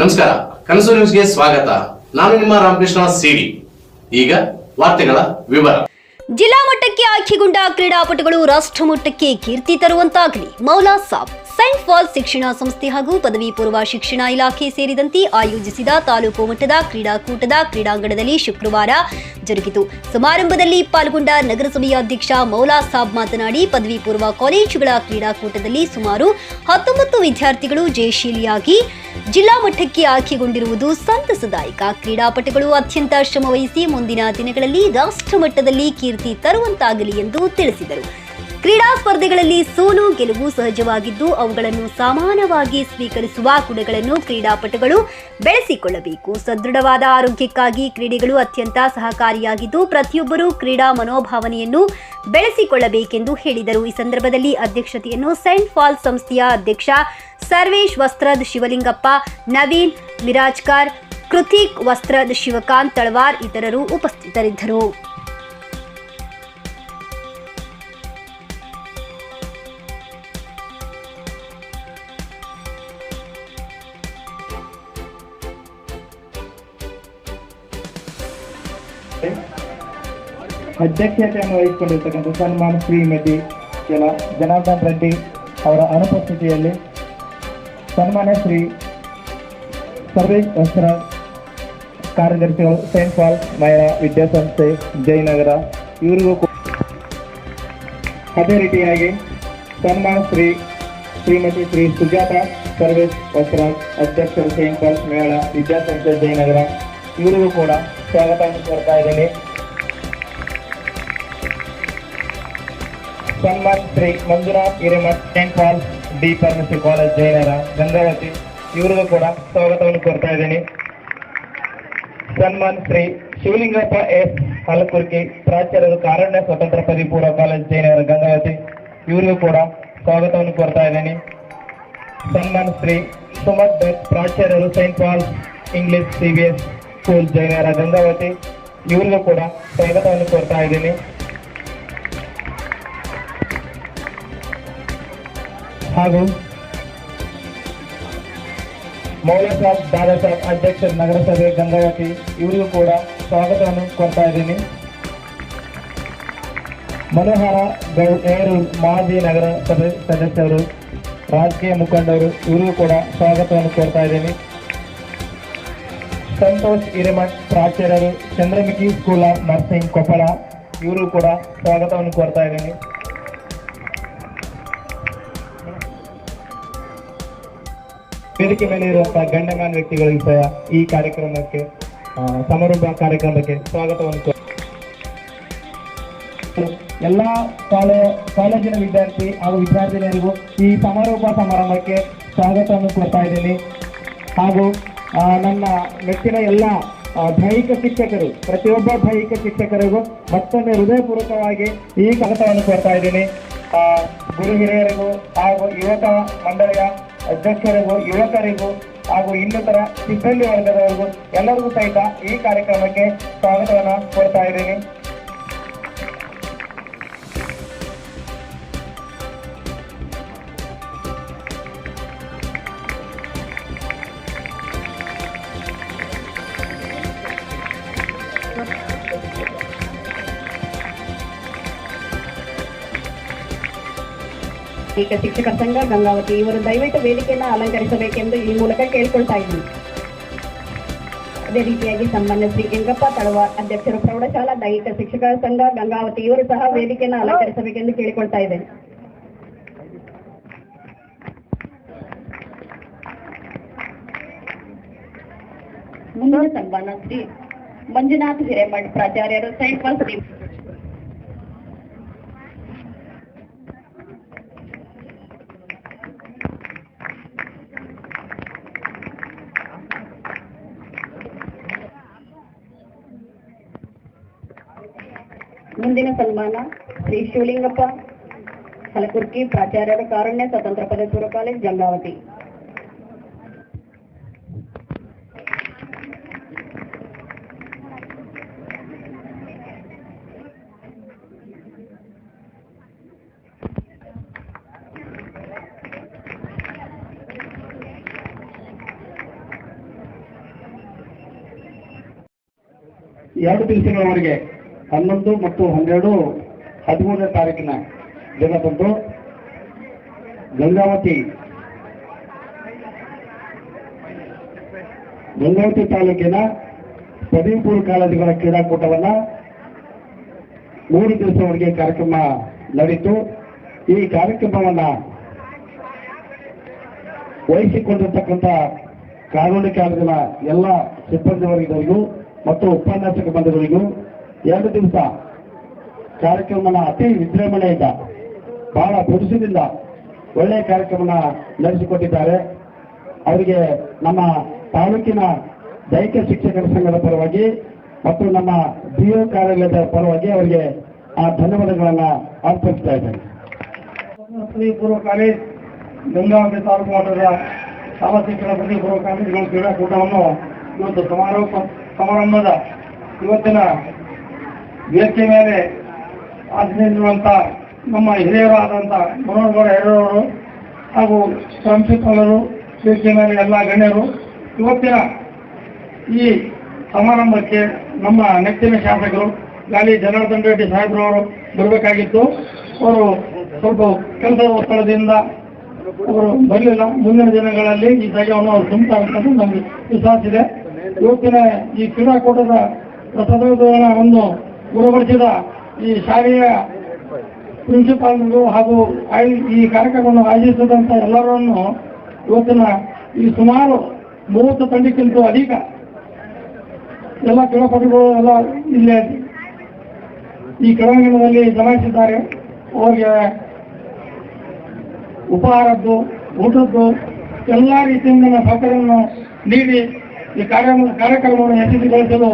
ನಮಸ್ಕಾರ ಕನಸು ನ್ಯೂಸ್ಗೆ ಸ್ವಾಗತ. ನಾನು ನಿಮ್ಮ ರಾಮಕೃಷ್ಣ ಸಿಡಿ. ಈಗ ವಾರ್ತೆಗಳ ವಿವರ. ಜಿಲ್ಲಾ ಮಟ್ಟಕ್ಕೆ ಆಯ್ಕೆಗೊಂಡ ಕ್ರೀಡಾಪಟುಗಳು ರಾಷ್ಟ್ರ ಮಟ್ಟಕ್ಕೆ ಕೀರ್ತಿ ತರುವಂತಾಗಲಿ. ಮೌಲಾ ಸಾಬ್. ಸೈಂಟ್ ಫಾಲ್ ಶಿಕ್ಷಣ ಸಂಸ್ಥೆ ಹಾಗೂ ಪದವಿ ಪೂರ್ವ ಶಿಕ್ಷಣ ಇಲಾಖೆ ಸೇರಿದಂತೆ ಆಯೋಜಿಸಿದ ತಾಲೂಕು ಮಟ್ಟದ ಕ್ರೀಡಾಕೂಟದ ಕ್ರೀಡಾಂಗಣದಲ್ಲಿ ಶುಕ್ರವಾರ ಜರುಗಿತು. ಸಮಾರಂಭದಲ್ಲಿ ಪಾಲ್ಗೊಂಡ ನಗರಸಭೆಯ ಅಧ್ಯಕ್ಷ ಮೌಲಾ ಸಾಬ್ ಮಾತನಾಡಿ, ಪದವಿ ಪೂರ್ವ ಕಾಲೇಜುಗಳ ಕ್ರೀಡಾಕೂಟದಲ್ಲಿ ಸುಮಾರು ಹತ್ತೊಂಬತ್ತು ವಿದ್ಯಾರ್ಥಿಗಳು ಜಯಶೀಲಿಯಾಗಿ ಜಿಲ್ಲಾ ಮಟ್ಟಕ್ಕೆ ಆಯ್ಕೆಗೊಂಡಿರುವುದು ಸಂತಸದಾಯಕ. ಕ್ರೀಡಾಪಟುಗಳು ಅತ್ಯಂತ ಶ್ರಮವಹಿಸಿ ಮುಂದಿನ ದಿನಗಳಲ್ಲಿ ರಾಷ್ಟ್ರ ಮಟ್ಟದಲ್ಲಿ ಕೀರ್ತಿ ತರುವಂತಾಗಲಿ ಎಂದು ತಿಳಿಸಿದರು. ಕ್ರೀಡಾ ಸ್ಪರ್ಧೆಗಳಲ್ಲಿ ಸೋಲು, ಗೆಲುವು ಸಹಜವಾಗಿದ್ದು ಅವುಗಳನ್ನು ಸಮಾನವಾಗಿ ಸ್ವೀಕರಿಸುವ ಗುಣಗಳನ್ನು ಕ್ರೀಡಾಪಟುಗಳು ಬೆಳೆಸಿಕೊಳ್ಳಬೇಕು. ಸದೃಢವಾದ ಆರೋಗ್ಯಕ್ಕಾಗಿ ಕ್ರೀಡೆಗಳು ಅತ್ಯಂತ ಸಹಕಾರಿಯಾಗಿದ್ದು ಪ್ರತಿಯೊಬ್ಬರೂ ಕ್ರೀಡಾ ಮನೋಭಾವನೆಯನ್ನು ಬೆಳೆಸಿಕೊಳ್ಳಬೇಕೆಂದು ಹೇಳಿದರು. ಈ ಸಂದರ್ಭದಲ್ಲಿ ಅಧ್ಯಕ್ಷತೆಯನ್ನು ಸೈಂಟ್ ಫಾಲ್ಸ್ ಸಂಸ್ಥೆಯ ಅಧ್ಯಕ್ಷ ಸರ್ವೇಶ್ ವಸ್ತ್ರದ್ ಶಿವಲಿಂಗಪ್ಪ, ನವೀನ್ ಮಿರಾಜ್ಕರ್, ಕೃತಿಕ್ ವಸ್ತ್ರದ್ ಶಿವಕಾಂತ್ ತಳವಾರ್ ಇತರರು ಉಪಸ್ಥಿತರಿದ್ದರು. ಅಧ್ಯಕ್ಷತೆಯನ್ನು ವಹಿಸಿಕೊಂಡಿರ್ತಕ್ಕಂಥ ಸನ್ಮಾನ್ ಶ್ರೀಮತಿ ಕೆಲ ಜನಾರ್ದನ್ ರೆಡ್ಡಿ ಅವರ ಅನುಪಸ್ಥಿತಿಯಲ್ಲಿ ಸನ್ಮಾನ ಶ್ರೀ ಸರ್ವೇಶ್ ವಸ್ತ್ರ ಕಾರ್ಯದರ್ಶಿಗಳು ಸೈಂಟ್ ಪಾಲ್ ಮಹಿಳಾ ವಿದ್ಯಾಸಂಸ್ಥೆ ಜಯನಗರ. ಇವರಿಗೂ ಅದೇ ರೀತಿಯಾಗಿ ಸನ್ಮಾನ ಶ್ರೀ ಶ್ರೀಮತಿ ಶ್ರೀ ಸುಜಾತ ಸರ್ವೇಶ್ ವಸ್ತ್ರ ಅಧ್ಯಕ್ಷರು ಸೈಂಟ್ ಪಾಲ್ ಮಹಿಳಾ ವಿದ್ಯಾಸಂಸ್ಥೆ ಜಯನಗರ. ಇವರಿಗೂ ಕೂಡ ಸ್ವಾಗತವನ್ನು ಕೋರ್ತಾ ಇದ್ದೀನಿ Samman Shri Manjunath Hiremath saint Paul's D pharmacy college Jayanagar Gangavathi ಇವರಿಗೂ ಕೂಡ ಸ್ವಾಗತವನ್ನು ಕೋರ್ತಾ ಇದ್ದೀನಿ ಸನ್ಮಾನ್ ಶ್ರೀ ಶಿವಲಿಂಗಪ್ಪ ಎಸ್ ಹಲಕುರ್ಕಿ ಪ್ರಾಚಾರ್ಯರು ಕಾರಣ್ಯ ಸ್ವತಂತ್ರ ಪದವಿ ಪೂರ್ವ ಕಾಲೇಜ್ ಜಯನಗರ ಗಂಗಾವತಿ ಇವರಿಗೂ ಕೂಡ ಸ್ವಾಗತವನ್ನು ಕೋರ್ತಾ ಇದ್ದೀನಿ ಸನ್ಮಾನ್ Shri ಸುಮತ್ Dutt ಪ್ರಾಚಾರ್ಯರು saint Paul's English C B S school Jayanagar Gangavathi. ಇವರಿಗೂ ಕೂಡ ಸ್ವಾಗತವನ್ನು ಕೋರ್ತಾ ಇದ್ದೀನಿ. ಹಾಗೂ ಮೌಲ್ಯ ಸಾಬ್, ದಾದಾ ಅಧ್ಯಕ್ಷ ನಗರಸಭೆ ಗಂಗಾವತಿ, ಇವರಿಗೂ ಕೂಡ ಸ್ವಾಗತವನ್ನು ಕೊಡ್ತಾ ಇದ್ದೀನಿ. ಮನೋಹರ ಗೌಡರು ಮಾಜಿ ನಗರಸಭೆ ಸದಸ್ಯರು, ರಾಜಕೀಯ ಮುಖಂಡರು, ಇವರಿಗೂ ಕೂಡ ಸ್ವಾಗತವನ್ನು ಕೊಡ್ತಾ ಇದ್ದೀನಿ. Santosh Hiremath ಪ್ರಾಚಾರ್ಯರು Chandramukhi school of nursing Koppal, ಇವರು ಕೂಡ ಸ್ವಾಗತವನ್ನು ಕೋರ್ತಾ ಇದ್ದೀನಿ. ವೇದಿಕೆ ಮೇಲೆ ಇರುವಂತಹ ಗಂಡಮಾನ್ ವ್ಯಕ್ತಿಗಳಿಗೆ ಸಹ ಈ ಕಾರ್ಯಕ್ರಮಕ್ಕೆ ಸಮಾರಂಭ ಕಾರ್ಯಕ್ರಮಕ್ಕೆ ಸ್ವಾಗತವನ್ನು ಎಲ್ಲ ಕಾಲೇ, ಕಾಲೇಜಿನ ವಿದ್ಯಾರ್ಥಿ ಹಾಗೂ ವಿದ್ಯಾರ್ಥಿನಿಯರಿಗೂ ಈ ಸಮಾರೋಪ ಸಮಾರಂಭಕ್ಕೆ ಸ್ವಾಗತವನ್ನು ಕೊಡ್ತಾ ಇದ್ದೀನಿ. ಹಾಗೂ ನನ್ನ ನೆಚ್ಚಿನ ಎಲ್ಲ ದೈಹಿಕ ಶಿಕ್ಷಕರು, ಪ್ರತಿಯೊಬ್ಬ ದೈಹಿಕ ಶಿಕ್ಷಕರಿಗೂ ಮತ್ತೊಮ್ಮೆ ಹೃದಯಪೂರ್ವಕವಾಗಿ ಈ ಕೆಲಸವನ್ನು ಕೊಡ್ತಾ ಇದ್ದೀನಿ. ಗುರು ಹಿರಿಯರಿಗೂ ಹಾಗೂ ಯುವಕ ಮಂಡಳಿಯ ಅಧ್ಯಕ್ಷರಿಗೂ, ಯುವಕರಿಗೂ ಹಾಗೂ ಇನ್ನಿತರ ಸಿಬ್ಬಂದಿ ವರ್ಗದವರಿಗೂ ಎಲ್ಲರಿಗೂ ಸಹಿತ ಈ ಕಾರ್ಯಕ್ರಮಕ್ಕೆ ಸ್ವಾಗತವನ್ನು ಕೊಡ್ತಾ ಇದ್ದೀನಿ. ಈಗ ಶಿಕ್ಷಕರ ಸಂಘ ಗಂಗಾವತಿ ಇವರು ದಯವಿಟ್ಟು ವೇದಿಕೆಯನ್ನು ಅಲಂಕರಿಸಬೇಕೆಂದು ಈ ಮೂಲಕ ಕೇಳಿಕೊಳ್ತಾ ಇದ್ದೀನಿ. ಅದೇ ರೀತಿಯಾಗಿ ಸನ್ಮಾನ್ಯ ಶ್ರೀ ಕೆಂಗಪ್ಪ ತಳವಾರ್ ಅಧ್ಯಕ್ಷರು, ಪ್ರೌಢಶಾಲಾ ದೈಹಿಕ ಶಿಕ್ಷಕರ ಸಂಘ ಗಂಗಾವತಿ ಇವರು ಸಹ ವೇದಿಕೆಯನ್ನು ಅಲಂಕರಿಸಬೇಕೆಂದು ಕೇಳಿಕೊಳ್ತಾ ಇದ್ದೇನೆ. ಮುಂದಿನ ಸನ್ಮಾನ ಶ್ರೀ ಮಂಜುನಾಥ್ ಹಿರೇಮಠ್ ಪ್ರಾಚಾರ್ಯರು ಸೈಂಟ್ ಅಂದಿನ ಸನ್ಮಾನ ಶ್ರೀ ಶಿವಲಿಂಗಪ್ಪ ಹಲಕುರ್ಕಿ ಪ್ರಾಚಾರ್ಯರ ಕಾರಣ್ಯ ಸ್ವತಂತ್ರ ಪದಪೂರ್ವ ಕಾಲೇಜ್ ಗಂಗಾವತಿ. ಎರಡು ದಿವಸಗಳವರೆಗೆ ಹನ್ನೊಂದು ಮತ್ತು ಹನ್ನೆರಡು ಹದಿಮೂರನೇ ತಾರೀಕಿನ ದಿನದಂದು ಗಂಗಾವತಿ. ಗಂಗಾವತಿ ತಾಲೂಕಿನ ಪದವಿ ಪೂರ್ವ ಕಾಲೇಜುಗಳ ಕ್ರೀಡಾಕೂಟವನ್ನ ಮೂರು ದಿವಸವರೆಗೆ ಕಾರ್ಯಕ್ರಮ ನಡೆಯಿತು ಈ ಕಾರ್ಯಕ್ರಮವನ್ನು ವಹಿಸಿಕೊಂಡಿರ್ತಕ್ಕಂಥ ಕಾನೂನು ಕಾಲೇಜಿನ ಎಲ್ಲ ಸಿಬ್ಬಂದಿ ಮತ್ತು ಉಪನ್ಯಾಸಕ ಬಂಧುಗಳಿಗೂ ಎರಡು ದಿವಸ ಕಾರ್ಯಕ್ರಮನ ಅತಿ ವಿಜೃಂಭಣೆಯಿಂದ, ಬಹಳ ಪುರುಷದಿಂದ ಒಳ್ಳೆಯ ಕಾರ್ಯಕ್ರಮನ ನಡೆಸಿಕೊಟ್ಟಿದ್ದಾರೆ. ಅವರಿಗೆ ನಮ್ಮ ತಾಲೂಕಿನ ದೈಹಿಕ ಶಿಕ್ಷಕರ ಸಂಘದ ಪರವಾಗಿ ಮತ್ತು ನಮ್ಮ ಡಿಒ ಕಾರ್ಯಾಲಯದ ಪರವಾಗಿ ಅವರಿಗೆ ಆ ಧನ್ಯವಾದಗಳನ್ನು ಅರ್ಪಿಸ್ತಾ ಇದ್ದೇನೆ. ಪೂರ್ವ ಕಾಲೇಜ್, ಗಂಗಾವತಿ ತಾಲೂಕು ಮಟ್ಟದ ಶಾಲಾ ಶಿಕ್ಷಣ ಪ್ರತಿ ಪೂರ್ವ ಕ್ರೀಡಾಕೂಟವನ್ನು ಇವತ್ತು ಸಮಾರೋಪ ಸಮಾರಂಭದ ಇವತ್ತಿನ ವೇದಿಕೆ ಮೇಲೆ ಆಚರಿಸಿರುವಂಥ ನಮ್ಮ ಹಿರಿಯರಾದಂಥ ಮನೋಹರ್ ಹಿರಿಯರವರು ಹಾಗೂ ಪ್ರಾಂಶುಪಾಲರು ವೇದಿಕೆ ಮೇಲೆ ಎಲ್ಲ ಗಣ್ಯರು ಇವತ್ತಿನ ಈ ಸಮಾರಂಭಕ್ಕೆ ನಮ್ಮ ನೆಚ್ಚಿನ ಶಾಸಕರು ಗಾಲಿ ಜನಾರ್ದನ್ ರೆಡ್ಡಿ ಸಾಹೇಬ್ರವರು ಬರಬೇಕಾಗಿತ್ತು. ಅವರು ಸ್ವಲ್ಪ ಕೆಲಸದ ಒತ್ತಡದಿಂದ ಅವರು ಬರಲಿಲ್ಲ. ಮುಂದಿನ ದಿನಗಳಲ್ಲಿ ಈ ಜಾಗವನ್ನು ಅವರು ತುಂಬುತ್ತಾರೆ ಅಂತ ನಮಗೆ ವಿಶ್ವಾಸ ಇದೆ. ಇವತ್ತಿನ ಈ ಕ್ರೀಡಾಕೂಟದ ರಥೋತ್ಸವವನ್ನು ಗುಣಪಡಿಸಿದ ಈ ಶಾಲೆಯ ಪ್ರಿನ್ಸಿಪಾಲ್ಗಳು ಹಾಗೂ ಈ ಕಾರ್ಯಕ್ರಮವನ್ನು ಆಯೋಜಿಸಿದಂಥ ಎಲ್ಲರನ್ನು ಇವತ್ತಿನ ಈ ಸುಮಾರು ಮೂವತ್ತು ತಂಡಕ್ಕಿಂತ ಅಧಿಕ ಎಲ್ಲ ಕ್ರೀಡಾಪಟುಗಳು ಎಲ್ಲ ಇಲ್ಲೇ ಈ ಕ್ರೀಡಾಂಗಣದಲ್ಲಿ ಜಮಾಯಿಸಿದ್ದಾರೆ. ಅವರಿಗೆ ಉಪಹಾರದ್ದು, ಊಟದ್ದು, ಎಲ್ಲ ರೀತಿಯಿಂದ ಸಹಕಾರವನ್ನು ನೀಡಿ ಈ ಕಾರ್ಯ, ಕಾರ್ಯಕ್ರಮವನ್ನು ಯಶಸ್ವಿಗೊಳಿಸಲು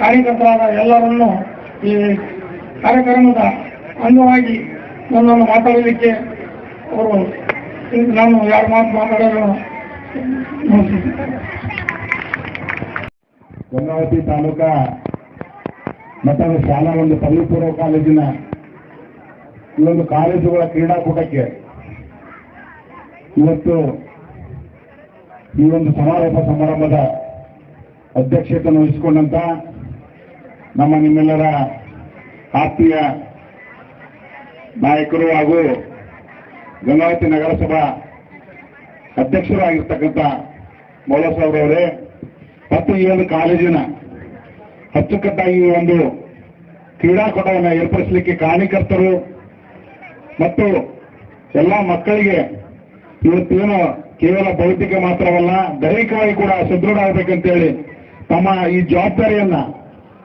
ಕಾರ್ಯಕರ್ತರಾದ ಎಲ್ಲರನ್ನು ಈ ಕಾರ್ಯಕ್ರಮದ ಅಂಗವಾಗಿ ನನ್ನನ್ನು ಮಾತಾಡಲಿಕ್ಕೆ ಅವರು ನಾನು ಯಾರು ಮಾತು ಮಾತಾಡೋದು ಗಂಗಾವತಿ ತಾಲೂಕಾ ಮಟ್ಟದ ಶಾಲಾ ಒಂದು ಪದವಿ ಪೂರ್ವ ಕಾಲೇಜಿನ ಈ ಒಂದು ಕಾಲೇಜುಗಳ ಕ್ರೀಡಾಕೂಟಕ್ಕೆ ಇವತ್ತು ಈ ಒಂದು ಸಮಾರೋಪ ಸಮಾರಂಭದ ಅಧ್ಯಕ್ಷತೆಯನ್ನು ವಹಿಸಿಕೊಂಡಂತ ನಮ್ಮ ನಿಮ್ಮೆಲ್ಲರ ಆತ್ಮೀಯ ನಾಯಕರು ಹಾಗೂ ಗಂಗಾವತಿ ನಗರಸಭಾ ಅಧ್ಯಕ್ಷರಾಗಿರ್ತಕ್ಕಂಥ ಮೌಲಸಾಬ್ರವರೇ ಮತ್ತು ಈ ಒಂದು ಕಾಲೇಜಿನ ಅಚ್ಚುಕಟ್ಟಾಗಿ ಒಂದು ಕ್ರೀಡಾಕೂಟವನ್ನು ಏರ್ಪಡಿಸಲಿಕ್ಕೆ ಕಾರಣಕರ್ತರು ಮತ್ತು ಎಲ್ಲ ಮಕ್ಕಳಿಗೆ ಇವತ್ತೇನು ಕೇವಲ ಭೌತಿಕ ಮಾತ್ರವಲ್ಲ, ದೈಹಿಕವಾಗಿ ಕೂಡ ಸದೃಢ ಆಗಬೇಕಂತೇಳಿ ತಮ್ಮ ಈ ಜವಾಬ್ದಾರಿಯನ್ನ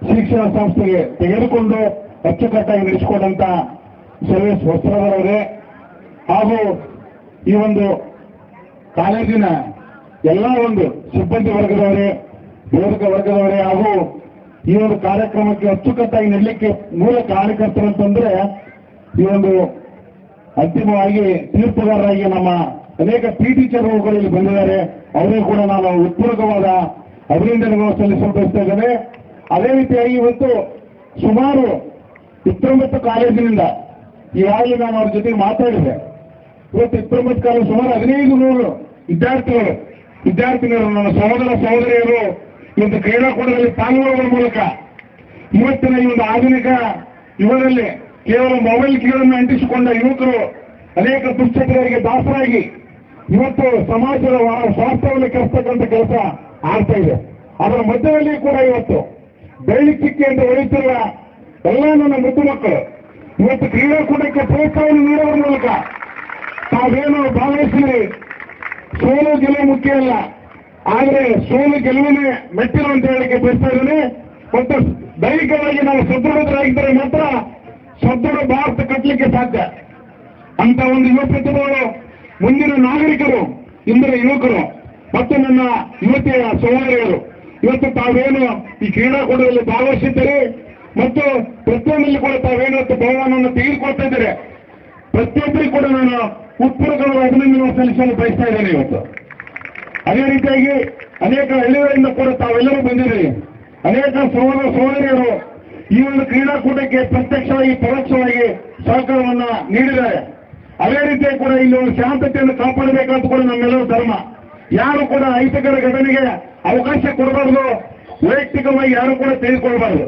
ಶಿಕ್ಷಣ ಸಂಸ್ಥೆಗೆ ತೆಗೆದುಕೊಂಡು ಅಚ್ಚುಕಟ್ಟಾಗಿ ನಡೆಸಿಕೊಂಡಂತ ಸರ್ವೇಸ್ ವಸ್ತ್ರದವರೇ ಹಾಗೂ ಈ ಒಂದು ಕಾಲೇಜಿನ ಎಲ್ಲ ಒಂದು ಸಿಬ್ಬಂದಿ ವರ್ಗದವರೇ, ಬೋಧಕ ವರ್ಗದವರೇ ಹಾಗೂ ಈ ಒಂದು ಕಾರ್ಯಕ್ರಮಕ್ಕೆ ಅಚ್ಚುಕಟ್ಟಾಗಿ ನಡಲಿಕ್ಕೆ ಮೂಲ ಕಾರ್ಯಕರ್ತರು ಅಂತಂದ್ರೆ ಈ ಒಂದು ಅಂತಿಮವಾಗಿ ತೀರ್ಪುಗಾರರಾಗಿ ನಮ್ಮ ಅನೇಕ ಪಿ ಟೀಚರ್ಗಳು ಬಂದಿದ್ದಾರೆ. ಅವರಿಗೂ ಕೂಡ ನಾನು ಉತ್ಪೂರ್ವಕವಾದ ಅಭಿನಂದನೆಗಳು ಸಲ್ಲಿಸಲು ಬಯಸ್ತಾ ಇದ್ದೇನೆ ಅದೇ ರೀತಿಯಾಗಿ ಇವತ್ತು ಸುಮಾರು ಇಪ್ಪತ್ತೊಂಬತ್ತು ಕಾಲೇಜಿನಿಂದ ಈಗಾಗಲೇ ನಾನು ಅವ್ರ ಜೊತೆ ಮಾತಾಡಿದೆ ಇವತ್ತು ಇಪ್ಪತ್ತೊಂಬತ್ತು ಕಾಲೇಜು ಸುಮಾರು ಹದಿನೈದು ನೂರು ವಿದ್ಯಾರ್ಥಿಗಳು ವಿದ್ಯಾರ್ಥಿಗಳು, ನನ್ನ ಸಹೋದರ ಸಹೋದರಿಯರು, ಇವತ್ತು ಕ್ರೀಡಾಕೂಟದಲ್ಲಿ ಪಾಲ್ಗೊಳ್ಳುವ ಮೂಲಕ ಇವತ್ತಿನ ಈ ಒಂದು ಆಧುನಿಕ ಯುಗದಲ್ಲಿ ಕೇವಲ ಮೊಬೈಲ್ ಕೀಳನ್ನು ಅಂಟಿಸಿಕೊಂಡ ಯುವಕರು ಅನೇಕ ದುಶ್ಚಟಗಳಿಗೆ ದಾಸರಾಗಿ ಇವತ್ತು ಸಮಾಜದ ಸ್ವಾಸ್ಥ್ಯವನ್ನು ಕೆಡಿಸ್ತಕ್ಕಂಥ ಕೆಲಸ ಆಗ್ತಾ ಇದೆ. ಅದರ ಮಧ್ಯದಲ್ಲಿ ಕೂಡ ಇವತ್ತು ಬೆಳ್ಳಿ ಎಂದು ಹೊಡೆಯುತ್ತಿರುವ ಎಲ್ಲ ನನ್ನ ಮಕ್ಕಳು. ಇವತ್ತು ಕ್ರೀಡಾಕೂಟಕ್ಕೆ ಪ್ರೋತ್ಸಾಹವನ್ನು ನೀಡುವ ಮೂಲಕ ತಾವೇನು ಭಾಗವಹಿಸಿರಿ ಸೋಲು ಗೆಲುವು ಮುಖ್ಯ ಅಲ್ಲ. ಆದರೆ ಸೋಲು ಗೆಲುವಿನೇ ಮೆಟ್ಟಿಲು ಅಂತ ಹೇಳಿಕೆ ಬಯಸ್ತಾ ಇದ್ದೇನೆ. ಮತ್ತು ದೈಹಿಕವಾಗಿ ನಾವು ಸದೃಢರಾಗಿದ್ದರೆ ಮಾತ್ರ ಸದೃಢ ಭಾರತ ಕಟ್ಟಲಿಕ್ಕೆ ಸಾಧ್ಯ. ಅಂತ ಒಂದು ಯುವ ಪ್ರತಿಭೆಗಳು, ಮುಂದಿನ ನಾಗರಿಕರು, ಇಂದಿನ ಯುವಕರು, ಮತ್ತು ನನ್ನ ಯುವತಿಯ ಸಹೋದರಿಯರು. ಇವತ್ತು ತಾವೇನು ಈ ಕ್ರೀಡಾಕೂಟದಲ್ಲಿ ಭಾಗವಹಿಸಿದ್ದೀರಿ? ಮತ್ತು ಪ್ರತಿಯೊಂದಲ್ಲಿ ಕೂಡ ತಾವೇನು ಬಹುಮಾನವನ್ನು ತೆಗೆದುಕೊಳ್ತಾ ಇದ್ದಾರೆ? ಪ್ರತಿಯೊಬ್ಬರಿಗೂ ಕೂಡ ನಾನು ಉತ್ಪೂರ್ವಕವಾದ ಅಭಿನಂದನೆ ಸಲ್ಲಿಸಲು ಬಯಸ್ತಾ ಇದ್ದೇನೆ ಇವತ್ತು. ಅದೇ ರೀತಿಯಾಗಿ ಅನೇಕ ಹಳ್ಳಿಗಳಿಂದ ಕೂಡ ತಾವೆಲ್ಲರೂ ಬಂದಿದ್ದೀರಿ. ಅನೇಕ ಸಹೋದರ ಸಹೋದರಿಯರು ಈ ಒಂದು ಕ್ರೀಡಾಕೂಟಕ್ಕೆ ಪ್ರತ್ಯಕ್ಷವಾಗಿ, ಪರೋಕ್ಷವಾಗಿ ಸಹಕಾರವನ್ನ ನೀಡಿದ್ದಾರೆ. ಅದೇ ರೀತಿಯಾಗಿ ಕೂಡ ಇಲ್ಲಿ ಒಂದು ಶಾಂತತೆಯನ್ನು ಕಾಪಾಡಬೇಕಂತ ಕೂಡ ನಮ್ಮೆಲ್ಲರೂ ಧರ್ಮ. ಯಾರು ಕೂಡ ಅಹಿತಕರ ಘಟನೆಗೆ ಅವಕಾಶ ಕೊಡಬಾರ್ದು. ವೈಯಕ್ತಿಕವಾಗಿ ಯಾರು ಕೂಡ ತೆಗೆದುಕೊಳ್ಬಾರ್ದು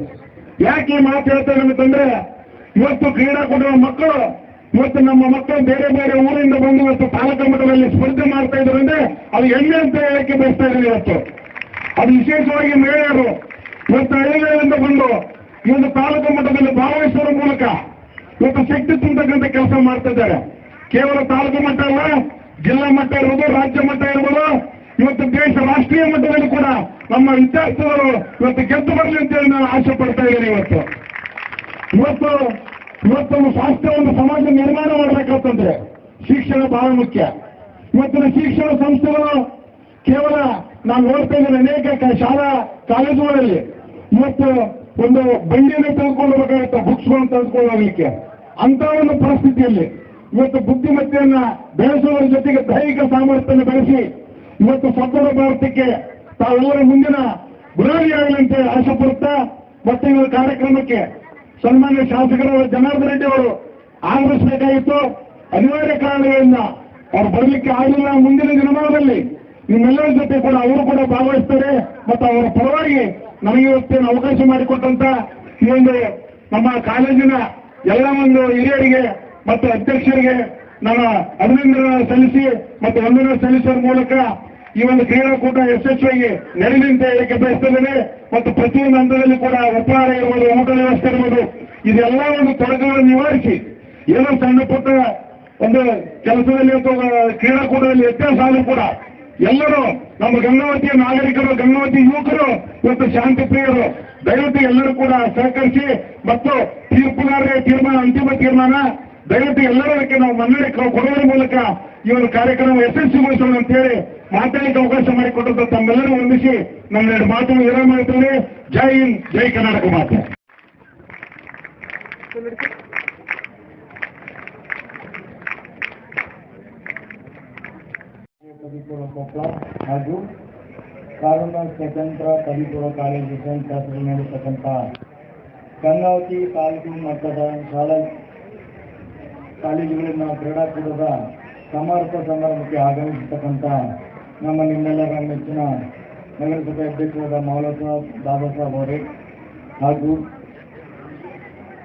ಯಾಕೆ ಈ ಮಾತು ಹೇಳ್ತೇನೆ ಅಂತಂದ್ರೆ, ಇವತ್ತು ಕ್ರೀಡಾಕೂಟದ ಮಕ್ಕಳು, ಇವತ್ತು ನಮ್ಮ ಮಕ್ಕಳು ಬೇರೆ ಬೇರೆ ಊರಿಂದ ಬಂದು ಇವತ್ತು ತಾಲೂಕು ಮಟ್ಟದಲ್ಲಿ ಸ್ಪರ್ಧೆ ಮಾಡ್ತಾ ಇದ್ರು ಅಂದ್ರೆ ಅದು ಹೆಮ್ಮೆ ಅಂತ ಹೇಳಕ್ಕೆ ಬಯಸ್ತಾ ಇದ್ದಾರೆ ಇವತ್ತು. ಅದು ವಿಶೇಷವಾಗಿ ಮಹಿಳೆಯರು. ಇವತ್ತು ಹಳ್ಳಿಗಳಿಂದ ಬಂದು ಈ ಒಂದು ತಾಲೂಕು ಮಟ್ಟದಲ್ಲಿ ಭಾಗವಹಿಸುವ ಮೂಲಕ ಇವತ್ತು ಶಕ್ತಿ ತುಂಬತಕ್ಕಂಥ ಕೆಲಸ ಮಾಡ್ತಾ ಇದ್ದಾರೆ. ಕೇವಲ ತಾಲೂಕು ಮಟ್ಟ ಅಲ್ಲ ಜಿಲ್ಲಾ ಮಟ್ಟ ಇರ್ಬೋದು, ರಾಜ್ಯ ಮಟ್ಟ ಇರ್ಬೋದು, ಇವತ್ತು ದೇಶ ರಾಷ್ಟ್ರೀಯ ಮಟ್ಟದಲ್ಲಿ ಕೂಡ ನಮ್ಮ ವಿದ್ಯಾರ್ಥಿಗಳು ಇವತ್ತು ಗೆದ್ದು ಬರಲಿ ಅಂತ ನಾನು ಆಸೆ ಪಡ್ತಾ ಇದ್ದೀನಿ ಇವತ್ತು. ಇವತ್ತು ಇವತ್ತೊಂದು ಸ್ವಾಸ್ಥ್ಯ ಒಂದು ಸಮಾಜ ನಿರ್ಮಾಣ ಮಾಡಬೇಕಂತಂದ್ರೆ ಶಿಕ್ಷಣ ಬಹಳ ಮುಖ್ಯ. ಇವತ್ತಿನ ಶಿಕ್ಷಣ ಸಂಸ್ಥೆಗಳು ಕೇವಲ ನಾನು ನೋಡ್ತಾ ಇದ್ದೇನೆ ಅನೇಕ ಶಾಲಾ ಕಾಲೇಜುಗಳಲ್ಲಿ ಇವತ್ತು ಒಂದು ಬಂಡಿಯನ್ನು ತೆಗೆದುಕೊಂಡು ಬೇಕಾಗುತ್ತೆ ಬುಕ್ಸ್ಗಳನ್ನು ತೆಗೆದುಕೊಂಡು ಹೋಗ್ಲಿಕ್ಕೆ. ಅಂತ ಒಂದು ಪರಿಸ್ಥಿತಿಯಲ್ಲಿ ಇವತ್ತು ಬುದ್ಧಿಮತ್ತೆಯನ್ನ ಬೆಳೆಸುವ ಜೊತೆಗೆ ದೈಹಿಕ ಸಾಮರ್ಥ್ಯವನ್ನು ಬೆಳೆಸಿ ಇವತ್ತು ಸದೃಢ ಭಾರತಕ್ಕೆ ತಾವೆಲ್ಲರ ಮುಂದಿನ ಗುರಾಣಿಯಾಗಲಂತೆ ಆಶೆ ಪಡುತ್ತಾ ಮತ್ತೆ ಇವರ ಕಾರ್ಯಕ್ರಮಕ್ಕೆ ಸನ್ಮಾನ್ಯ ಶಾಸಕರು ಜನಾರ್ದನ್ ರೆಡ್ಡಿ ಅವರು ಆಗಮಿಸಬೇಕಾಗಿತ್ತು. ಅನಿವಾರ್ಯ ಕಾರಣಗಳಿಂದ ಅವ್ರು ಬರಲಿಕ್ಕೆ ಆಗಲಿಲ್ಲ. ಮುಂದಿನ ದಿನಮಾನದಲ್ಲಿ ನಿಮ್ಮೆಲ್ಲರ ಜೊತೆ ಕೂಡ ಅವರು ಕೂಡ ಭಾಗವಹಿಸ್ತಾರೆ. ಮತ್ತು ಅವರ ಪರವಾಗಿ ನಮಗೆ ಇವತ್ತಿನ ಅವಕಾಶ ಮಾಡಿಕೊಟ್ಟಂತ ಈ ಒಂದು ನಮ್ಮ ಕಾಲೇಜಿನ ಎಲ್ಲ ಒಂದು ಹಿರಿಯರಿಗೆ ಮತ್ತು ಅಧ್ಯಕ್ಷರಿಗೆ ನನ್ನ ಅಭಿನಂದನೆ ಸಲ್ಲಿಸಿ ಮತ್ತು ವಂದನೆ ಸಲ್ಲಿಸುವ ಮೂಲಕ ಈ ಒಂದು ಕ್ರೀಡಾಕೂಟ ಯಶಸ್ವಿಯಾಗಿ ನಡೆಯಲಿ ಅಂತ ಹೇಳಿಕೆ ಬಯಸ್ತೇನೆ ಮತ್ತು ಪ್ರತಿಯೊಂದು ಹಂತದಲ್ಲಿ ಕೂಡ ಉಪಹಾರ ಇರ್ಬೋದು, ಊಟ ವ್ಯವಸ್ಥೆ ಇರ್ಬೋದು, ಇದೆಲ್ಲ ಒಂದು ತೊಡಕುಗಳನ್ನು ನಿವಾರಿಸಿ ಏನೋ ಸಣ್ಣ ಪುಟ್ಟ ಒಂದು ಕೆಲಸದಲ್ಲಿ ಅಥವಾ ಕ್ರೀಡಾಕೂಟದಲ್ಲಿ ವ್ಯತ್ಯಾಸ ಆದರೂ ಕೂಡ ಎಲ್ಲರೂ ನಮ್ಮ ಗಂಗಾವತಿಯ ನಾಗರಿಕರು ಗಂಗಾವತಿ ಯುವಕರು ಮತ್ತು ಶಾಂತಿ ಪ್ರಿಯರು, ದಯವಿಟ್ಟು ಎಲ್ಲರೂ ಕೂಡ ಸಹಕರಿಸಿ ಮತ್ತು ತೀರ್ಪುಗಾರರ ತೀರ್ಮಾನ, ಅಂತಿಮ ತೀರ್ಮಾನ ದಯವಿಟ್ಟು ಎಲ್ಲರಕ್ಕೆ ನಾವು ಮನ್ನಣೆ ಕೊಡುವುದರ ಮೂಲಕ ಈ ಒಂದು ಕಾರ್ಯಕ್ರಮ ಯಶಸ್ವಿಗೊಳಿಸೋಣ ಅಂತ ಹೇಳಿ ಮಾತಾಡಲಿಕ್ಕೆ ಅವಕಾಶ ಮಾಡಿಕೊಟ್ಟಂತ ತಮ್ಮೆಲ್ಲರೂ ವಂದಿಸಿ ನನ್ನ ಎರಡು ಮಾತನ್ನು ವಿರಾಮ ಮಾಡ್ತೇನೆ ಜೈ ಹಿಂದ್, ಜೈ ಕರ್ನಾಟಕ ಮಾತೆ. ಹಾಗೂ ಕಾನೂನು ಸ್ವತಂತ್ರ ಪದವಿಪೂರ್ವ ಕಾಲೇಜು ನಡೆಸತಕ್ಕಂಥ ಗಂಗಾವತಿ ತಾಲೂಕು ಮಟ್ಟದ ಶಾಲಾ ಕಾಲೇಜುಗಳಿನ ಕ್ರೀಡಾಕೂಟದ ಸಮಾರೋಪ ಸಮಾರಂಭಕ್ಕೆ ಆಗಮಿಸಿರ್ತಕ್ಕಂಥ ನಮ್ಮ ನಿಮ್ಮೆಲ್ಲರ ನೆಚ್ಚಿನ ನಗರಸಭೆ ಅಧ್ಯಕ್ಷರಾದ ಮೌಲಾ ಸಾಹೇಬ್ ದಾದಾ ಅವರೇ ಹಾಗೂ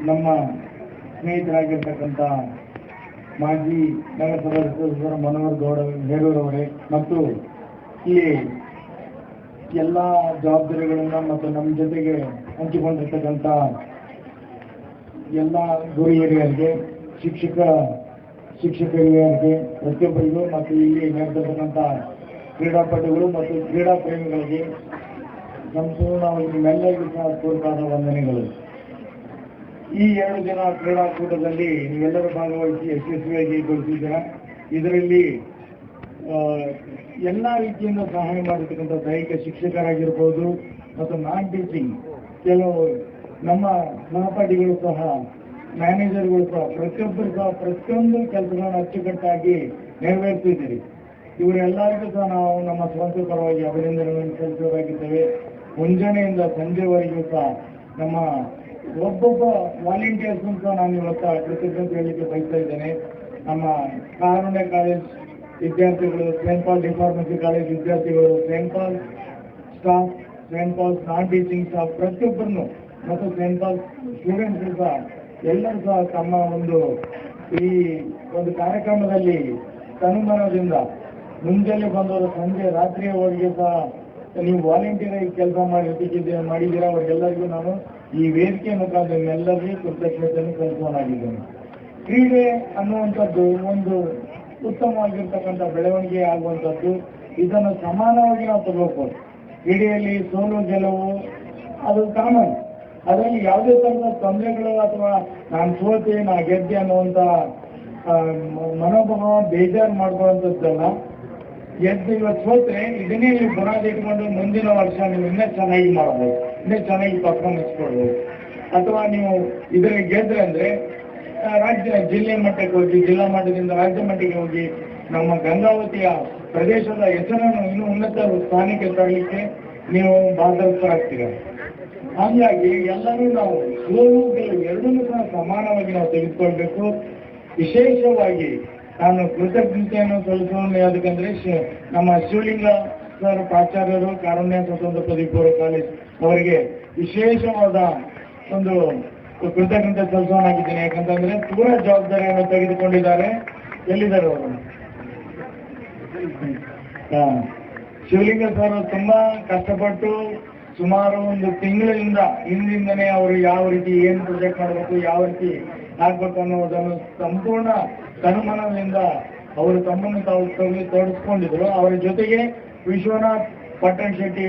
ನಮ್ಮ ಸ್ನೇಹಿತರಾಗಿರ್ತಕ್ಕಂಥ ಮಾಜಿ ನಗರಸಭಾ ಸದಸ್ಯರು ಮನೋಹರ್ ಗೌಡ ಹೇರೂರವರೇ ಮತ್ತು ಈ ಎಲ್ಲ ಜವಾಬ್ದಾರಿಗಳನ್ನು ಮತ್ತು ನಮ್ಮ ಜೊತೆಗೆ ಹಂಚಿಕೊಂಡಿರ್ತಕ್ಕಂಥ ಎಲ್ಲ ಗುರು ಹಿರಿಯರಿಗೆ ಶಿಕ್ಷಕ ಶಿಕ್ಷಕ ಹಿರಿಯರಿಗೆ ಪ್ರತಿಯೊಬ್ಬರಿಗೂ ಮತ್ತು ಇಲ್ಲಿ ನಡೆದಿರ್ತಕ್ಕಂಥ ಕ್ರೀಡಾಪಟುಗಳು ಮತ್ತು ಕ್ರೀಡಾ ಪ್ರೇಮಿಗಳಿಗೆ ಸಂಪೂರ್ಣವಾಗಿ ನಿಮ್ಮೆಲ್ಲರಿಗೂ ಸಹ ವಂದನೆಗಳು. ಈ ಎರಡು ದಿನ ಕ್ರೀಡಾಕೂಟದಲ್ಲಿ ನೀವೆಲ್ಲರೂ ಭಾಗವಹಿಸಿ ಯಶಸ್ವಿಯಾಗಿ ಗೊಳಿಸಿದ್ದೀರ ಇದರಲ್ಲಿ ಎಲ್ಲ ರೀತಿಯಿಂದ ಸಹಾಯ ಮಾಡಿರ್ತಕ್ಕಂಥ ದೈಹಿಕ ಶಿಕ್ಷಕರಾಗಿರ್ಬೋದು ಮತ್ತು ನಾನ್ ಟೀಚಿಂಗ್, ಕೆಲವು ನಮ್ಮ ಸಹಪಾಠಿಗಳು ಸಹ ಮ್ಯಾನೇಜರ್ಗಳು ಸಹ ಪ್ರತಿಯೊಬ್ಬರು ಸಹ, ಪ್ರತಿಯೊಂದು ಕೆಲಸಗಳನ್ನು ಅಚ್ಚುಕಟ್ಟಾಗಿ ನೆರವೇರಿಸಿದ್ದೀರಿ ಇವರೆಲ್ಲರಿಗೂ ಸಹ ನಾವು ನಮ್ಮ ಸ್ವಂತ ಪರವಾಗಿ ಅಭಿನಂದನೆಗಳನ್ನು ಸಲ್ಲಿಸಬೇಕಾಗಿದ್ದೇವೆ. ಮುಂಜಾನೆಯಿಂದ ಸಂಜೆವರೆಗೂ ಸಹ ನಮ್ಮ ಒಬ್ಬೊಬ್ಬ ವಾಲಂಟಿಯರ್ಸ್ ಸಹ ನಾನು ಇವತ್ತು ಕೃತಜ್ಞತೆ ಹೇಳಲಿಕ್ಕೆ ಬಯಸ್ತಾ ಇದ್ದೇನೆ. ನಮ್ಮ ಕಾರುಣ್ಯ ಕಾಲೇಜ್ ವಿದ್ಯಾರ್ಥಿಗಳು, saint Paul D pharmacy college ವಿದ್ಯಾರ್ಥಿಗಳು, saint Paul staff, saint Paul non teaching staff, ಪ್ರತಿಯೊಬ್ಬರನ್ನು ಮತ್ತು ಸೇಂಟ್ ಪಾಲ್ ಸ್ಟೂಡೆಂಟ್ಸ್ ಸಹ ಎಲ್ಲರೂ ಸಹ ತಮ್ಮ ಒಂದು ಈ ಒಂದು ಕಾರ್ಯಕ್ರಮದಲ್ಲಿ ತನುಮನದಿಂದ ಮುಂಜಾನೆ ಬಂದವರು ಸಂಜೆ ರಾತ್ರಿಯವರೆಗೆ ಸಹ ನೀವು ವಾಲಂಟಿಯರ್ ಆಗಿ ಕೆಲಸ ಮಾಡಿದ್ದೀರಾ ಮಾಡಿದ್ದೀರಾ ಅವರಿಗೆಲ್ಲರಿಗೂ ನಾನು ಈ ವೇದಿಕೆ ಮುಖಾಂತರ ಎಲ್ಲರಿಗೂ ಕೃತಜ್ಞತೆಯನ್ನು ಸಲ್ಲಿಸೋನಾಗಿದ್ದೇನೆ ಕ್ರೀಡೆ ಅನ್ನುವಂಥದ್ದು ಒಂದು ಉತ್ತಮವಾಗಿರ್ತಕ್ಕಂಥ ಬೆಳವಣಿಗೆ ಆಗುವಂಥದ್ದು, ಇದನ್ನು ಸಮಾನವಾಗಿ ನಾವು ತಗೋಬಹುದು ಕ್ರೀಡೆಯಲ್ಲಿ ಸೋಲು ಗೆಲುವು ಅದು ಕಾಮನ್ ಅದರಲ್ಲಿ ಯಾವುದೇ ತರಹದ ತೊಂದರೆಗಳು ಅಥವಾ ನಾನು ಸೋತೆ, ನಾ ಗೆದ್ದೆ ಅನ್ನುವಂತ ಮನೋಭಾವ ಬೇಜಾರು ಮಾಡ್ಕೊಳ್ಳುವಂಥದ್ದಲ್ಲ. ಗೆದ್ದು ಇವತ್ತು ಸೋತ್ರೆ, ಇದನ್ನೇ ನೀವು ಬುನಾದಿ ಇಟ್ಕೊಂಡು ಮುಂದಿನ ವರ್ಷ ನೀವು ಇನ್ನೇ ಚೆನ್ನಾಗಿ ಮಾಡ್ಬೋದು, ಇನ್ನೇ ಚೆನ್ನಾಗಿ ಪರ್ಫಾರ್ಮೆನ್ಸ್ ಕೊಡ್ಬೋದು. ಅಥವಾ ನೀವು ಇದರಲ್ಲಿ ಗೆದ್ರೆ ಅಂದ್ರೆ ರಾಜ್ಯ, ಜಿಲ್ಲೆ ಮಟ್ಟಕ್ಕೆ ಹೋಗಿ, ಜಿಲ್ಲಾ ಮಟ್ಟದಿಂದ ರಾಜ್ಯ ಮಟ್ಟಕ್ಕೆ ಹೋಗಿ, ನಮ್ಮ ಗಂಗಾವತಿಯ ಪ್ರದೇಶದ ಹೆಸರನ್ನು ಇನ್ನೂ ಉನ್ನತ ಸ್ಥಾನಕ್ಕೆ ತರಲಿಕ್ಕೆ ನೀವು ಭಾಗವಹಿಸ್ತೀರ ಹಾಗಾಗಿ ಎಲ್ಲರೂ ನಾವು ಸೋಲು ಗೆಲುವು ಎರಡನ್ನೂ ಸಹ ಸಮಾನವಾಗಿ ನಾವು ತೆಗೆದುಕೊಳ್ಬೇಕು. ವಿಶೇಷವಾಗಿ ನಾನು ಕೃತಜ್ಞತೆಯನ್ನು ಸಲ್ಲಿಸೋಣ ಯಾವುದಕ್ಕಂದ್ರೆ ನಮ್ಮ ಶಿವಲಿಂಗ ಸರ್ ಪ್ರಾಚಾರ್ಯರು ಕಾರುಣ್ಯ ಸ್ವತಂತ್ರ ಪದವಿ ಪೂರ್ವ ಕಾಲೇಜ್ ಅವರಿಗೆ ವಿಶೇಷವಾದ ಒಂದು ಕೃತಜ್ಞತೆ ಸಲ್ಲಿಸೋಣಾಗಿದ್ದೀನಿ ಯಾಕಂತಂದ್ರೆ ಪೂರ ಜವಾಬ್ದಾರಿಯನ್ನು ತೆಗೆದುಕೊಂಡಿದ್ದಾರೆ. ಎಲ್ಲಿದ್ದಾರೆ ಅವರು. ಶಿವಲಿಂಗ ಸರ್ ತುಂಬಾ ಕಷ್ಟಪಟ್ಟು ಸುಮಾರು ಒಂದು ತಿಂಗಳಿಂದ ಹಿಂದಿಂದನೇ ಅವರು ಯಾವ ರೀತಿ ಏನು ಪ್ರೊಜೆಕ್ಟ್ ಮಾಡಬೇಕು, ಯಾವ ರೀತಿ ಆಗ್ಬೇಕು ಅನ್ನೋದನ್ನು ಸಂಪೂರ್ಣ ತನುಮನದಿಂದ ಅವರು ತಮ್ಮನ್ನು ತಾವು ತೊಡಗಿ ತೊಡಗಿಸ್ಕೊಂಡಿದ್ರು ಅವರ ಜೊತೆಗೆ ವಿಶ್ವನಾಥ್ ಪಟ್ಟಣ ಶೆಟ್ಟಿ,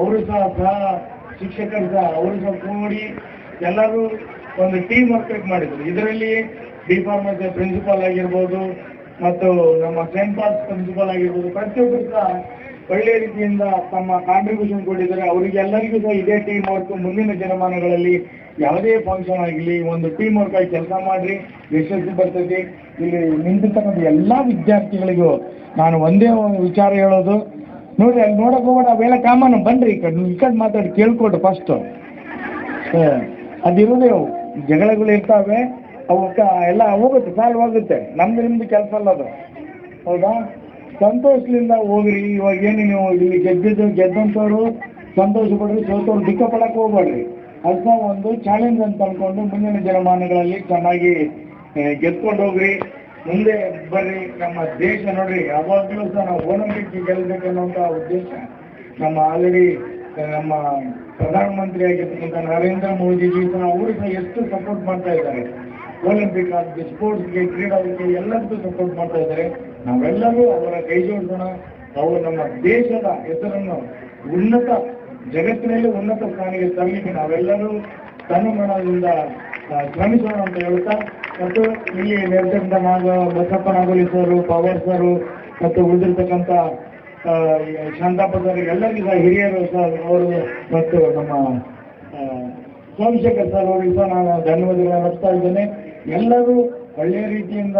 ಅವರು ಸಹ ಸಹ ಶಿಕ್ಷಕರು ಸಹ, ಅವರು ಸಹ ಕೂಡಿ ಎಲ್ಲರೂ ಒಂದು ಟೀಮ್ ವರ್ಕ್ ಮಾಡಿದ್ರು. ಇದರಲ್ಲಿ ಡಿ ಫಾರ್ಮಸಿ ಪ್ರಿನ್ಸಿಪಾಲ್ ಆಗಿರ್ಬೋದು, ಮತ್ತು ನಮ್ಮ ಸೆಂಟ್ ಪಾಲ್ಸ್ ಪ್ರಿನ್ಸಿಪಾಲ್ ಆಗಿರ್ಬೋದು, ಪ್ರತಿಯೊಬ್ಬರು ಸಹ ಒಳ್ಳೆ ರೀತಿಯಿಂದ ತಮ್ಮ ಕಾಂಟ್ರಿಬ್ಯೂಷನ್ ಕೊಟ್ಟಿದ್ದಾರೆ. ಅವರಿಗೆಲ್ಲರಿಗೂ ಸಹ ಇದೇ ಟೀಮ್ ವರ್ಕ್ ಮುಂದಿನ ದಿನಮಾನಗಳಲ್ಲಿ ಯಾವುದೇ ಫಂಕ್ಷನ್ ಆಗಲಿ, ಒಂದು ಟೀಮ್ ವರ್ಕ್ ಆಗಿ ಕೆಲಸ ಮಾಡ್ರಿ, ಯಶಸ್ಸು ಬರ್ತೈತಿ. ಇಲ್ಲಿ ನಿಂತಿರ್ತಕ್ಕಂಥ ಎಲ್ಲಾ ವಿದ್ಯಾರ್ಥಿಗಳಿಗೂ ನಾನು ಒಂದೇ ಒಂದು ವಿಚಾರ ಹೇಳೋದು. ನೋಡ್ರಿ ಅಲ್ಲಿ ನೋಡಕ್ ಹೋಗೋಣ ಅವೆಲ್ಲ ಕಾಮನ್ ಬನ್ರಿ, ಈ ಕಡೆ ಈ ಕಡೆ ಮಾತಾಡಿ ಕೇಳ್ಕೊಡ್ರಿ ಫಸ್ಟ್ ಅದಿರೋದೇ ಅವು. ಜಗಳಗಳು ಇರ್ತಾವೆ, ಅವಕ್ಕ ಎಲ್ಲ ಹೋಗುತ್ತೆ, ಸಾಲ್ವ್ ಆಗುತ್ತೆ. ನಮ್ದು ನಿಮ್ದು ಕೆಲಸ ಅಲ್ಲ ಅದು. ಹೌದಾ? ಸಂತೋಷದಿಂದ ಹೋಗ್ರಿ, ಇವಾಗ ಏನು ನೀವು ಇಲ್ಲಿ ಗೆದ್ದಿದ್ದು ಗೆದ್ದಂಥವ್ರು ಸಂತೋಷ ಪಡ್ರಿ, ಸೋತವ್ರು ದುಃಖ ಪಡಕ್ಕೆ ಹೋಗ್ಬೇಡ್ರಿ. ಅದನ್ನ ಒಂದು ಚಾಲೆಂಜ್ ಅಂತ ಅನ್ಕೊಂಡು ಮುಂದಿನ ಜನಮಾನಗಳಲ್ಲಿ ಚೆನ್ನಾಗಿ ಗೆದ್ಕೊಂಡು ಹೋಗ್ರಿ. ಮುಂದೆ ಬರ್ರಿ, ನಮ್ಮ ದೇಶ ನೋಡ್ರಿ, ಯಾವಾಗಲೂ ಸಹ ನಾವು ಒಲಿಂಪಿಕ್ ಗೆಲ್ಬೇಕನ್ನುವಂಥ ಉದ್ದೇಶ ನಮ್ಮ ಆಲ್ರೆಡಿ ನಮ್ಮ ಪ್ರಧಾನಮಂತ್ರಿ ಆಗಿರ್ತಕ್ಕಂಥ ನರೇಂದ್ರ ಮೋದಿಜಿ ಸಹ ಅವರು ಎಷ್ಟು ಸಪೋರ್ಟ್ ಮಾಡ್ತಾ ಇದ್ದಾರೆ. ಒಲಿಂಪಿಕ್ ಆಗಲಿ ಸ್ಪೋರ್ಟ್ಸ್ಗೆ ಕ್ರೀಡಾಗೆ ಎಲ್ಲದಕ್ಕೂ ಸಪೋರ್ಟ್ ಮಾಡ್ತಾ ಇದ್ದಾರೆ. ನಾವೆಲ್ಲರೂ ಅವರ ಕೈ ಜೋಡಿಸೋಣ ಅವರು ನಮ್ಮ ದೇಶದ ಹೆಸರನ್ನು ಉನ್ನತ ಜಗತ್ತಿನಲ್ಲಿ ಉನ್ನತ ಸ್ಥಾನಕ್ಕೆ ತರಲಿಕ್ಕೆ ನಾವೆಲ್ಲರೂ ಮನದಿಂದ ಶ್ರಮಿಸೋಣ ಅಂತ ಹೇಳ್ತಾ, ಮತ್ತು ಇಲ್ಲಿ ನಿರ್ದೇಶನ ಬಸಪ್ಪ ನಾಗೋಲಿ ಸರು, ಪವರ್ ಸರು, ಮತ್ತು ಉಳಿದಿರ್ತಕ್ಕಂಥ ಶಾಂತಾಪ್ಪ ಸರ್, ಎಲ್ಲರಿಗೂ ಸಹ ಹಿರಿಯರು ಸಹ ಅವರು ಮತ್ತು ನಮ್ಮ ಸೋಮಶೇಖರ್ ಸರ್ ಅವರಿಗೆ ಸಹ ನಾನು ಧನ್ಯವಾದಗಳನ್ನು ಅರ್ಪಿಸ್ತಾ ಇದ್ದೇನೆ. ಎಲ್ಲರೂ ಒಳ್ಳೆಯ ರೀತಿಯಿಂದ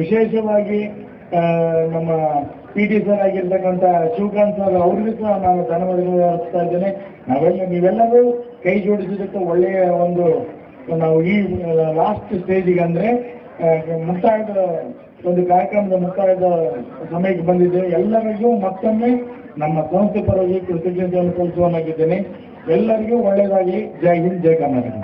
ವಿಶೇಷವಾಗಿ ನಮ್ಮ ಪಿ ಟಿ ಸರ್ ಆಗಿರ್ತಕ್ಕಂಥ ಶಿವಕಾಂತ್ ಸರ್ ಅವ್ರಿಗೂ ಸಹ ನಾನು ಧನ್ಯವಾದಗಳನ್ನು ಅರ್ಪಿಸ್ತಾ ಇದ್ದೇನೆ. ನಾವೆಲ್ಲ, ನೀವೆಲ್ಲರೂ ಕೈ ಜೋಡಿಸಿದಕ್ಕೆ ಒಳ್ಳೆಯ ಒಂದು, ನಾವು ಈ ಲಾಸ್ಟ್ ಸ್ಟೇಜಿಗೆ ಅಂದರೆ ಮುಕ್ತಾಯದ ಒಂದು ಕಾರ್ಯಕ್ರಮದ ಮುಕ್ತಾಯದ ಸಮಯಕ್ಕೆ ಬಂದಿದ್ದೇವೆ. ಎಲ್ಲರಿಗೂ ಮತ್ತೊಮ್ಮೆ ನಮ್ಮ ಸಂಸ್ಥೆ ಪರವಾಗಿ ಕೃತಜ್ಞತೆಯನ್ನು ಸಲ್ಲಿಸುವನಾಗಿದ್ದೇನೆ ಎಲ್ಲರಿಗೂ ಒಳ್ಳೆಯದಾಗಿ ಜೈ ಹಿಂದ್, ಜೈ ಕರ್ನಾಟಕ.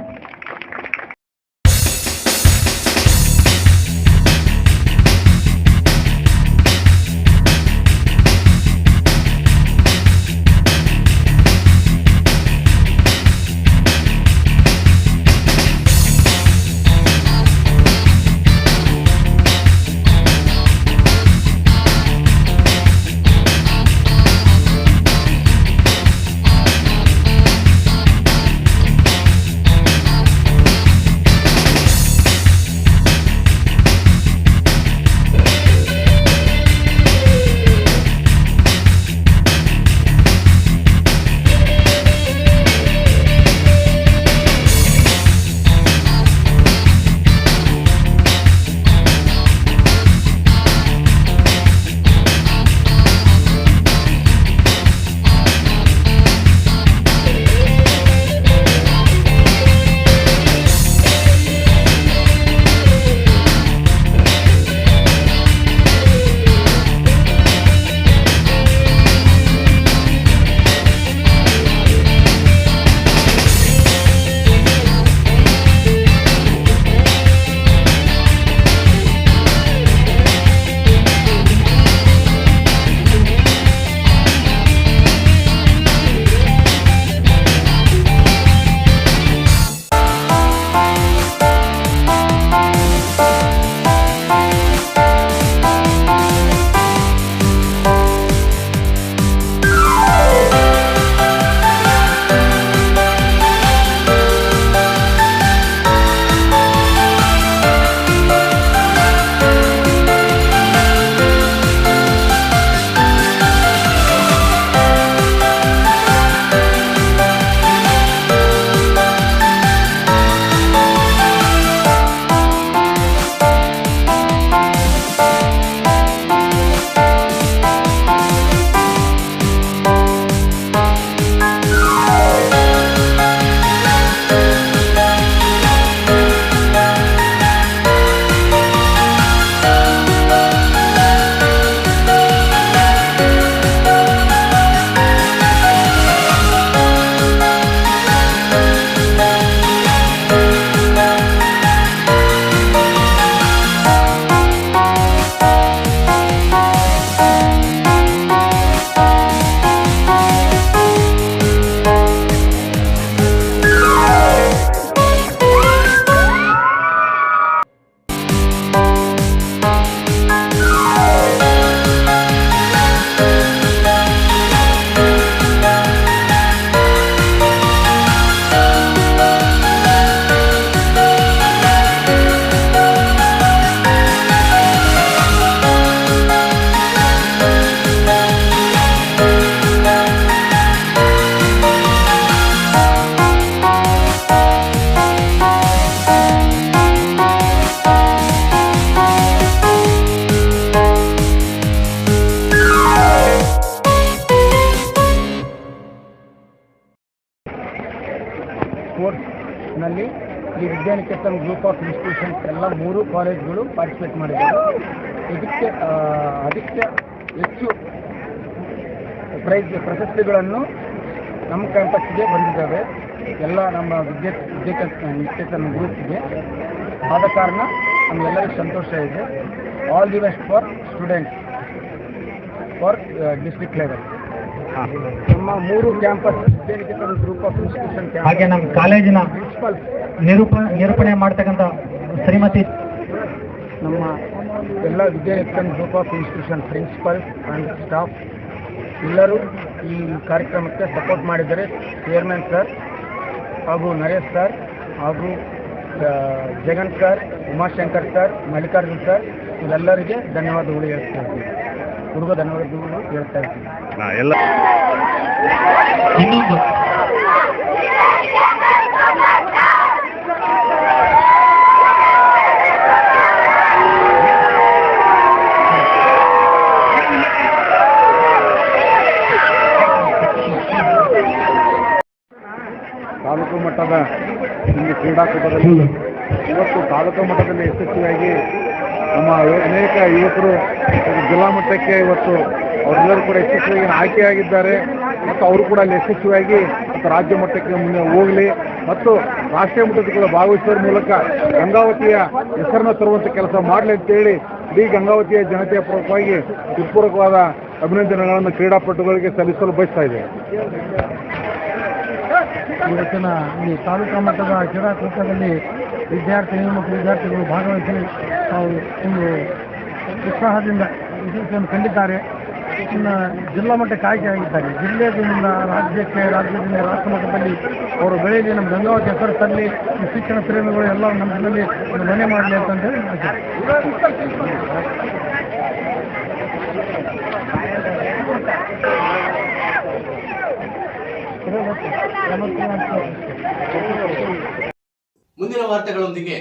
ಮೂರು ಕಾಲೇಜ್ಗಳು ಪಾರ್ಟಿಸಿಪೇಟ್ ಮಾಡಿದ್ದಾರೆ. ಇದಕ್ಕೆ ಅದಕ್ಕೆ ಹೆಚ್ಚು ಪ್ರೈಸ್ ಪ್ರಶಸ್ತಿಗಳನ್ನು ನಮ್ಮ ಕ್ಯಾಂಪಸ್ಗೆ ಬಂದಿದ್ದಾವೆ. ಎಲ್ಲ ನಮ್ಮ ವಿದ್ಯೆ ವಿದ್ಯಾಕೇತನ ಗ್ರೂಪ್ಗೆ. ಆದ ಕಾರಣ ನಮಗೆಲ್ಲರಿಗೂ ಸಂತೋಷ ಇದೆ. All the best for students for district level ನಮ್ಮ ಮೂರು ಕ್ಯಾಂಪಸ್ ಗ್ರೂಪ್ ಆಫ್ ಇನ್ಸ್ಟಿಟ್ಯೂಷನ್ ಹಾಗೆ ನಮ್ಮ ಕಾಲೇಜಿನ ಪ್ರಿನ್ಸಿಪಲ್ ನಿರೂಪ ನಿರೂಪಣೆ ಮಾಡ್ತಕ್ಕಂಥ ಶ್ರೀಮತಿ ನಮ್ಮ ಎಲ್ಲ Vidyaniketan group of institution principal and staff ಎಲ್ಲರೂ ಈ ಕಾರ್ಯಕ್ರಮಕ್ಕೆ ಸಪೋರ್ಟ್ ಮಾಡಿದ್ದಾರೆ. ಚೇರ್ಮನ್ ಸರ್ ಹಾಗೂ ನರೇಶ್ ಸರ್ ಹಾಗೂ Jagan sir Umashankar sir Mallikarjun sir ಇವರೆಲ್ಲರಿಗೆ ಧನ್ಯವಾದಗಳು ಹೇಳ್ತಾ ಇದ್ದೀನಿ. ಹುಡುಗ ಧನ್ಯವಾದಗಳು ಹೇಳ್ತಾ ಇದ್ದೀನಿ. ಇನ್ನೊಂದು. ತಾಲೂಕು ಮಟ್ಟದ ಒಂದು ಕ್ರೀಡಾಕೂಟದಲ್ಲಿ ಇವತ್ತು ತಾಲೂಕು ಮಟ್ಟದಲ್ಲಿ ಯಶಸ್ವಿಯಾಗಿ ನಮ್ಮ ಅನೇಕ ಯುವಕರು ಜಿಲ್ಲಾ ಮಟ್ಟಕ್ಕೆ ಇವತ್ತು ಅವರೆಲ್ಲರೂ ಕೂಡ ಯಶಸ್ವಿಯಾಗಿ ಆಯ್ಕೆಯಾಗಿದ್ದಾರೆ ಮತ್ತು ಅವರು ಕೂಡ ಅಲ್ಲಿ ಯಶಸ್ವಿಯಾಗಿ ಮತ್ತು ರಾಜ್ಯ ಮಟ್ಟಕ್ಕೆ ಮುಂದೆ ಹೋಗಲಿ ಮತ್ತು ರಾಷ್ಟ್ರೀಯ ಮಟ್ಟದ ಕೂಡ ಭಾಗವಹಿಸುವ ಮೂಲಕ ಗಂಗಾವತಿಯ ಹೆಸರನ್ನು ತರುವಂಥ ಕೆಲಸ ಮಾಡಲಿ ಅಂತೇಳಿ ಇಡೀ ಗಂಗಾವತಿಯ ಜನತೆಯ ಪೂರ್ವಕವಾಗಿ ಹೃತ್ಪೂರ್ವಕವಾದ ಅಭಿನಂದನೆಗಳನ್ನು ಕ್ರೀಡಾಪಟುಗಳಿಗೆ ಸಲ್ಲಿಸಲು ಬಯಸ್ತಾ ಇದೆ ಇವತ್ತಿನ ಈ ತಾಲೂಕಾ ಮಟ್ಟದ ಕ್ರೀಡಾಕೂಟದಲ್ಲಿ ವಿದ್ಯಾರ್ಥಿಗಳು ಮತ್ತು ವಿದ್ಯಾರ್ಥಿಗಳು ಭಾಗವಹಿಸಿ ತಾವು ಒಂದು ಉತ್ಸಾಹದಿಂದ ಯಶಸ್ಸನ್ನು ಕಂಡಿದ್ದಾರೆ. ಇನ್ನು ಜಿಲ್ಲಾ ಮಟ್ಟಕ್ಕೆ ಆಯ್ಕೆಯಾಗಿದ್ದಾರೆ. ಜಿಲ್ಲೆಯಿಂದ ರಾಜ್ಯಕ್ಕೆ, ರಾಜ್ಯದಿಂದ ರಾಷ್ಟ್ರ ಮಟ್ಟದಲ್ಲಿ ಅವರು ಬೆಳೆಯಲಿ, ನಮ್ಮ ಗಂಗಾವತಿ ಹೆಸರು ತರಲಿ ಶಿಕ್ಷಣ ಪ್ರೇಮಿಗಳು ಎಲ್ಲ ನಮ್ಮ ಜಿಲ್ಲೆಯಲ್ಲಿ ಮನೆ ಮಾಡಲಿ ಅಂತಂದೇಳಿ ಮುಂದಿನ ವಾರ್ತೆಗಳೊಂದಿಗೆ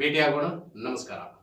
ಭೇಟಿಯಾಗೋಣ. ನಮಸ್ಕಾರ.